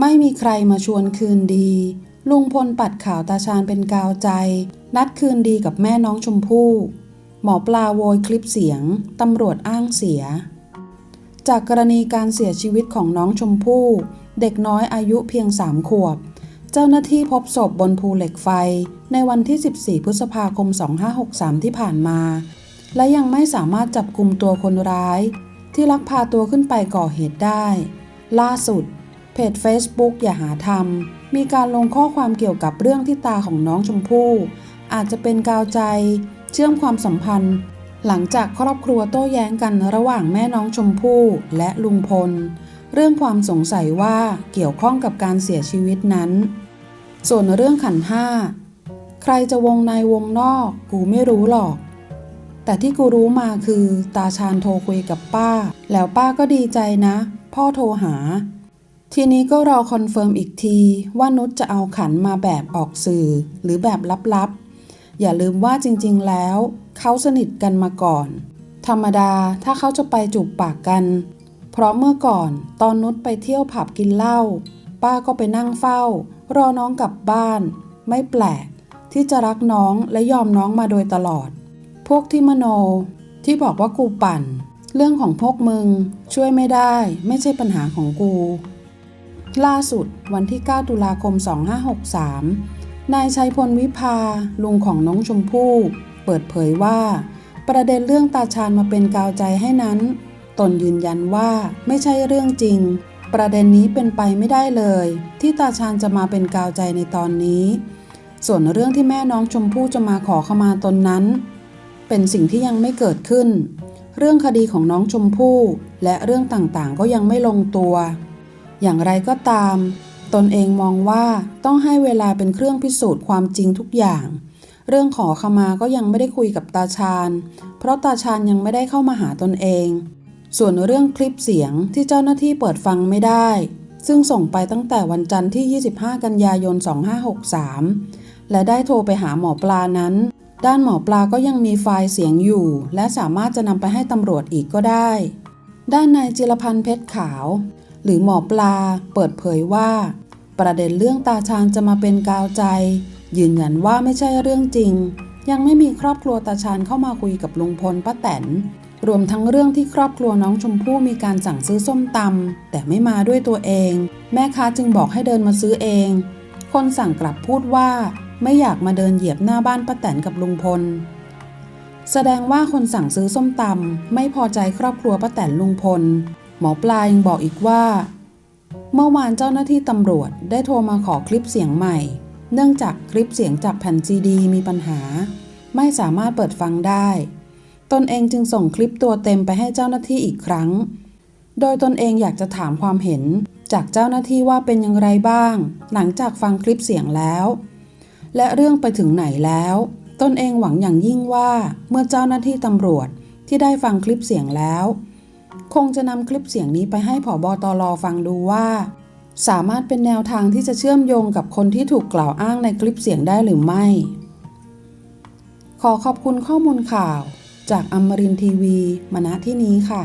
ไม่มีใครมาชวนคืนดี ลุงพลปัดข่าวตาชาญเป็นกาวใจ นัดคืนดีกับแม่น้องชมพู่หมอปลาโวยคลิปเสียง ตำรวจอ้างเสีย จากกรณีการเสียชีวิตของน้องชมพู่ เด็กน้อยอายุเพียงสามขวบ เจ้าหน้าที่พบศพบนภูเหล็กไฟ ในวันที่ 14 พฤษภาคม 2563 ที่ผ่านมา และยังไม่สามารถจับกลุ่มตัวคนร้าย ที่ลักพาตัวขึ้นไปก่อเหตุได้ ล่าสุด เพจ Facebook อย่าหาทำมีการลงข้อความเกี่ยวกับเรื่องที่ตาของน้องชมพู่ อาจจะเป็นกาวใจ เชื่อมความสัมพันธ์ หลังจากครอบครัวโต้แย้งกันระหว่างแม่น้องชมพู่และลุงพล เรื่องความสงสัยว่าเกี่ยวข้องกับการเสียชีวิตนั้น ส่วนเรื่องขันห้าใครจะวงในวงนอก กูไม่รู้หรอก แต่ที่กูรู้มาคือ ตาชาญโทรคุยกับป้า แล้วป้าก็ดีใจนะ พ่อโทรหา ทีนี้ก็รอคอนเฟิร์มอีกทีว่านุชจะเอาขันมาแบบออกสื่อหรือแบบลับๆ อย่าลืมว่าจริงๆแล้ว เขาสนิทกันมาก่อน ธรรมดาถ้าเขาจะไปจูบปากกัน เพราะเมื่อก่อนตอนนุชไปเที่ยวผับกินเหล้าป้าก็ไปนั่งเฝ้า รอน้องกลับบ้าน ไม่แปลก ที่จะรักน้องและยอมน้องมาโดยตลอด พวกที่มโน ที่บอกว่ากูปั่น เรื่องของพวกมึง ช่วยไม่ได้ ไม่ใช่ปัญหาของกู ล่าสุดวันที่ 9 ตุลาคม 2563 นายชัยพลวิภา ลุงของน้องชมพู่ เปิดเผยว่า ประเด็นเรื่องตาชาญมาเป็นกาวใจให้นั้น ตนยืนยันว่าไม่ใช่เรื่องจริง ประเด็นนี้เป็นไปไม่ได้เลย ที่ตาชาญจะมาเป็นกาวใจในตอนนี้ ส่วนเรื่องที่แม่น้องชมพู่จะมาขอขมาตนนั้น เป็นสิ่งที่ยังไม่เกิดขึ้น เรื่องคดีของน้องชมพู่และเรื่องต่างๆก็ยังไม่ลงตัว อย่างไรก็ตาม ตนเองมองว่าต้องให้เวลาเป็นเครื่องพิสูจน์ความจริงทุกอย่าง เรื่องขอขมาก็ยังไม่ได้คุยกับตาชาญ เพราะตาชาญยังไม่ได้เข้ามาหาตนเอง ส่วนเรื่องคลิปเสียงที่เจ้าหน้าที่เปิดฟังไม่ได้ ซึ่งส่งไปตั้งแต่วันจันทร์ที่ 25 กันยายน 2563 และได้โทรไปหาหมอปลานั้น ด้านหมอปลาก็ยังมีไฟล์เสียงอยู่ และสามารถจะนำไปให้ตำรวจอีกก็ได้ด้านนายจิรพันธ์เพชรขาว หรือหมอปลาเปิดเผยว่า ประเด็นเรื่องตาชาญจะมาเป็นกาวใจ ยืนยันว่าไม่ใช่เรื่องจริง ยังไม่มีครอบครัวตาชาญเข้ามาคุยกับลุงพลป้าแตนรวมทั้งเรื่องที่ครอบครัวน้องชมพู่มีการสั่งซื้อส้มตำแต่ไม่มาด้วยตัวเอง แม่ค้าจึงบอกให้เดินมาซื้อเอง คนสั่งกลับพูดว่า ไม่อยากมาเดินเหยียบหน้าบ้านป้าแตนกับลุงพล แสดงว่าคนสั่งซื้อส้มตำไม่พอใจครอบครัวป้าแตนลุงพล หมอปลายังบอกอีกว่า เมื่อวานเจ้าหน้าที่ตำรวจได้โทรมาขอคลิปเสียงใหม่ เนื่องจากคลิปเสียงจากแผ่นซีดีมีปัญหา ไม่สามารถเปิดฟังได้ ตนเองจึงส่งคลิปตัวเต็มไปให้เจ้าหน้าที่อีกครั้ง โดยตนเองอยากจะถามความเห็นจากเจ้าหน้าที่ว่าเป็นอย่างไรบ้าง หลังจากฟังคลิปเสียงแล้ว และเรื่องไปถึงไหนแล้ว ตนเองหวังอย่างยิ่งว่าเมื่อเจ้าหน้าที่ตำรวจที่ได้ฟังคลิปเสียงแล้ว คงจะนำคลิปเสียงนี้ไปให้ผอบอตรฟังดูว่า สามารถเป็นแนวทางที่จะเชื่อมโยงกับคนที่ถูกกล่าวอ้างในคลิปเสียงได้หรือไม่ ขอขอบคุณข้อมูลข่าว จากอมรินทีวี มณที่นี้ค่ะ